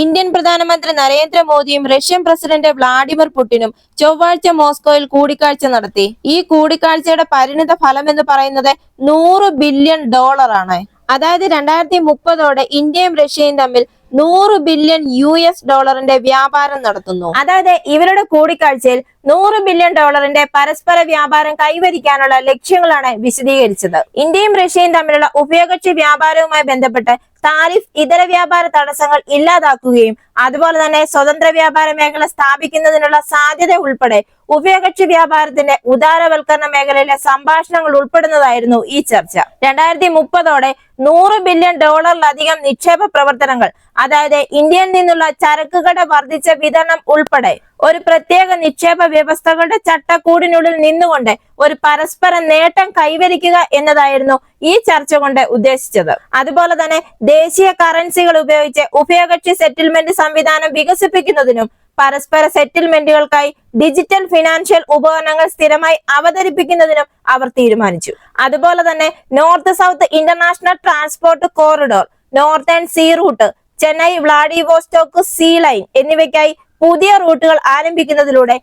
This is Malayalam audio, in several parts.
ഇന്ത്യൻ പ്രധാനമന്ത്രി നരേന്ദ്രമോദിയും റഷ്യൻ പ്രസിഡന്റ് വ്ളാഡിമിർ പുടിനും ചൊവ്വാഴ്ച മോസ്കോയിൽ കൂടിക്കാഴ്ച നടത്തി. ഈ കൂടിക്കാഴ്ചയുടെ പരിണിത ഫലം എന്ന് പറയുന്നത് നൂറ് ബില്യൺ ഡോളറാണ്. അതായത് രണ്ടായിരത്തി മുപ്പതോടെ ഇന്ത്യയും റഷ്യയും തമ്മിൽ നൂറ് ബില്യൺ യു എസ് ഡോളറിന്റെ വ്യാപാരം നടത്തുന്നു. അതായത് ഇവരുടെ കൂടിക്കാഴ്ചയിൽ നൂറ് ബില്യൺ ഡോളറിന്റെ പരസ്പര വ്യാപാരം കൈവരിക്കാനുള്ള ലക്ഷ്യങ്ങളാണ് വിശദീകരിച്ചത്. ഇന്ത്യയും റഷ്യയും തമ്മിലുള്ള ഉഭയകക്ഷി വ്യാപാരവുമായി ബന്ധപ്പെട്ട് താരിഫ് ഇതര വ്യാപാര തടസ്സങ്ങൾ ഇല്ലാതാക്കുകയും അതുപോലെ തന്നെ സ്വതന്ത്ര വ്യാപാര മേഖല സ്ഥാപിക്കുന്നതിനുള്ള സാധ്യത ഉൾപ്പെടെ ഉഭയകക്ഷി വ്യാപാരത്തിന്റെ ഉദാരവൽക്കരണ മേഖലയിലെ സംഭാഷണങ്ങൾ ഉൾപ്പെടുന്നതായിരുന്നു ഈ ചർച്ച. രണ്ടായിരത്തി മുപ്പതോടെ നൂറ് ബില്യൺ ഡോളറിലധികം നിക്ഷേപ പ്രവർത്തനങ്ങൾ അതായത് ഇന്ത്യയിൽ നിന്നുള്ള ചരക്കുകളുടെ വർദ്ധിച്ച വിതരണം ഉൾപ്പെടെ ഒരു പ്രത്യേക നിക്ഷേപ വ്യവസ്ഥകളുടെ ചട്ടക്കൂടിനുള്ളിൽ നിന്നുകൊണ്ട് ഒരു പരസ്പര നേട്ടം കൈവരിക്കുക എന്നതായിരുന്നു ഈ ചർച്ച കൊണ്ട് ഉദ്ദേശിച്ചത്. അതുപോലെ തന്നെ ദേശീയ കറൻസികൾ ഉപയോഗിച്ച് ഉഭയകക്ഷി സെറ്റിൽമെന്റ് സംവിധാനം വികസിപ്പിക്കുന്നതിനും പരസ്പര സെറ്റിൽമെന്റുകൾക്കായി ഡിജിറ്റൽ ഫിനാൻഷ്യൽ ഉപകരണങ്ങൾ സ്ഥിരമായി അവതരിപ്പിക്കുന്നതിനും അവർ തീരുമാനിച്ചു. അതുപോലെ തന്നെ north south international transport corridor northern sea route Chennai Vladivostok sea line എന്നിവയ്ക്കായി പുതിയ റൂട്ടുകൾ ആരംഭിക്കുന്നതിലൂടെ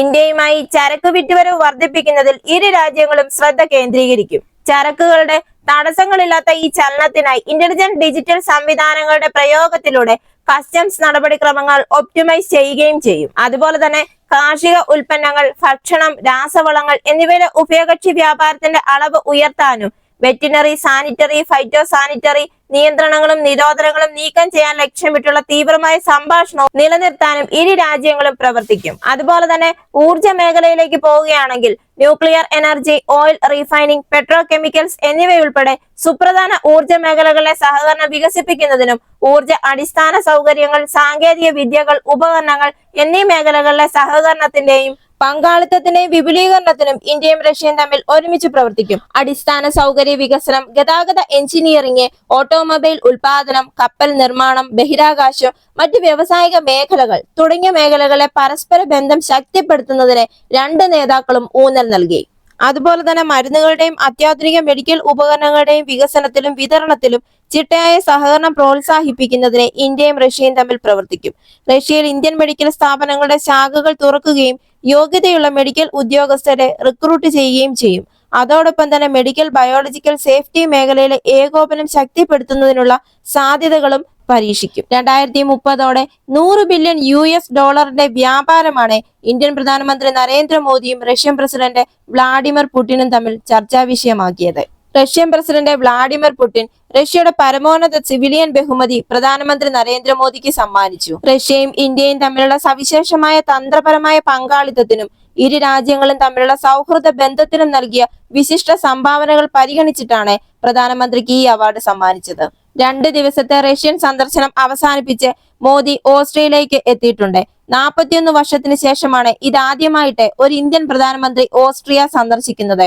ഇന്ത്യയുമായി ചരക്ക് വിറ്റുവരവ് വർദ്ധിപ്പിക്കുന്നതിൽ ഇരു രാജ്യങ്ങളും ശ്രദ്ധ കേന്ദ്രീകരിക്കും. ചരക്കുകളുടെ തടസ്സങ്ങളില്ലാത്ത ഈ ചലനത്തിനായി ഇന്റലിജന്റ് ഡിജിറ്റൽ സംവിധാനങ്ങളുടെ പ്രയോഗത്തിലൂടെ കസ്റ്റംസ് നടപടിക്രമങ്ങൾ ഒപ്റ്റിമൈസ് ചെയ്യുകയും ചെയ്യും. അതുപോലെ തന്നെ കാർഷിക ഉൽപ്പന്നങ്ങൾ ഭക്ഷണം രാസവളങ്ങൾ എന്നിവയുടെ ഉഭയകക്ഷി വ്യാപാരത്തിന്റെ അളവ് ഉയർത്താനും വെറ്റിനറി സാനിറ്ററി ഫൈറ്റോ സാനിറ്ററി നിയന്ത്രണങ്ങളും നിരോധനങ്ങളും നീക്കം ചെയ്യാൻ ലക്ഷ്യമിട്ടുള്ള തീവ്രമായ സംഭാഷണവും നിലനിർത്താനും ഇരു രാജ്യങ്ങളും പ്രവർത്തിക്കും. അതുപോലെ തന്നെ ഊർജ മേഖലയിലേക്ക് പോവുകയാണെങ്കിൽ nuclear energy oil refining petrochemicals എന്നിവയുൾപ്പെടെ സുപ്രധാന ഊർജ മേഖലകളിലെ സഹകരണം വികസിപ്പിക്കുന്നതിനും ഊർജ അടിസ്ഥാന സൗകര്യങ്ങൾ സാങ്കേതിക വിദ്യകൾ ഉപകരണങ്ങൾ എന്നീ മേഖലകളിലെ സഹകരണത്തിന്റെയും പങ്കാളിത്തത്തിന്റെയും വിപുലീകരണത്തിനും ഇന്ത്യയും റഷ്യയും തമ്മിൽ ഒരുമിച്ച് പ്രവർത്തിക്കും. അടിസ്ഥാന സൗകര്യ വികസനം ഗതാഗത എഞ്ചിനീയറിംഗ് ഓട്ടോമൊബൈൽ ഉൽപാദനം കപ്പൽ നിർമ്മാണം ബഹിരാകാശം മറ്റ് വ്യവസായിക മേഖലകൾ തുടങ്ങിയ മേഖലകളെ പരസ്പര ബന്ധം ശക്തിപ്പെടുത്തുന്നതിന് രണ്ട് നേതാക്കളും ഊന്നൽ നൽകി. അതുപോലെ തന്നെ മരുന്നുകളുടെയും അത്യാധുനിക മെഡിക്കൽ ഉപകരണങ്ങളുടെയും വികസനത്തിലും വിതരണത്തിലും ചിട്ടയായ സഹകരണം പ്രോത്സാഹിപ്പിക്കുന്നതിന് ഇന്ത്യയും റഷ്യയും തമ്മിൽ പ്രവർത്തിക്കും. റഷ്യയിൽ ഇന്ത്യൻ മെഡിക്കൽ സ്ഥാപനങ്ങളുടെ ശാഖകൾ തുറക്കുകയും യോഗ്യതയുള്ള മെഡിക്കൽ ഉദ്യോഗസ്ഥരെ റിക്രൂട്ട് ചെയ്യുകയും ചെയ്യും. അതോടൊപ്പം തന്നെ മെഡിക്കൽ ബയോളജിക്കൽ സേഫ്റ്റി മേഖലയിലെ ഏകോപനം ശക്തിപ്പെടുത്തുന്നതിനുള്ള സാധ്യതകളും പരീക്ഷിക്കും. രണ്ടായിരത്തി മുപ്പതോടെ നൂറ് ബില്യൺ യു എസ് ഡോളറിന്റെ വ്യാപാരമാണ് ഇന്ത്യൻ പ്രധാനമന്ത്രി നരേന്ദ്രമോദിയും റഷ്യൻ പ്രസിഡന്റ് വ്ളാഡിമിർ പുടിനും തമ്മിൽ ചർച്ചാ വിഷയമാക്കിയത്. റഷ്യൻ പ്രസിഡന്റ് വ്ളാഡിമിർ പുടിൻ റഷ്യയുടെ പരമോന്നത സിവിലിയൻ ബഹുമതി പ്രധാനമന്ത്രി നരേന്ദ്രമോദിക്ക് സമ്മാനിച്ചു. റഷ്യയും ഇന്ത്യയും തമ്മിലുള്ള സവിശേഷമായ തന്ത്രപരമായ പങ്കാളിത്തത്തിനും ഇരു രാജ്യങ്ങളും തമ്മിലുള്ള സൗഹൃദ ബന്ധത്തിനും നൽകിയ വിശിഷ്ട സംഭാവനകൾ പരിഗണിച്ചിട്ടാണ് പ്രധാനമന്ത്രിക്ക് ഈ അവാർഡ് സമ്മാനിച്ചത്. രണ്ട് ദിവസത്തെ റഷ്യൻ സന്ദർശനം അവസാനിപ്പിച്ച് മോദി ഓസ്ട്രേലിയയ്ക്ക് എത്തിയിട്ടുണ്ട്. നാൽപ്പത്തിയൊന്ന് വർഷത്തിന് ശേഷമാണ് ഇതാദ്യമായിട്ട് ഒരു ഇന്ത്യൻ പ്രധാനമന്ത്രി ഓസ്ട്രിയ സന്ദർശിക്കുന്നത്.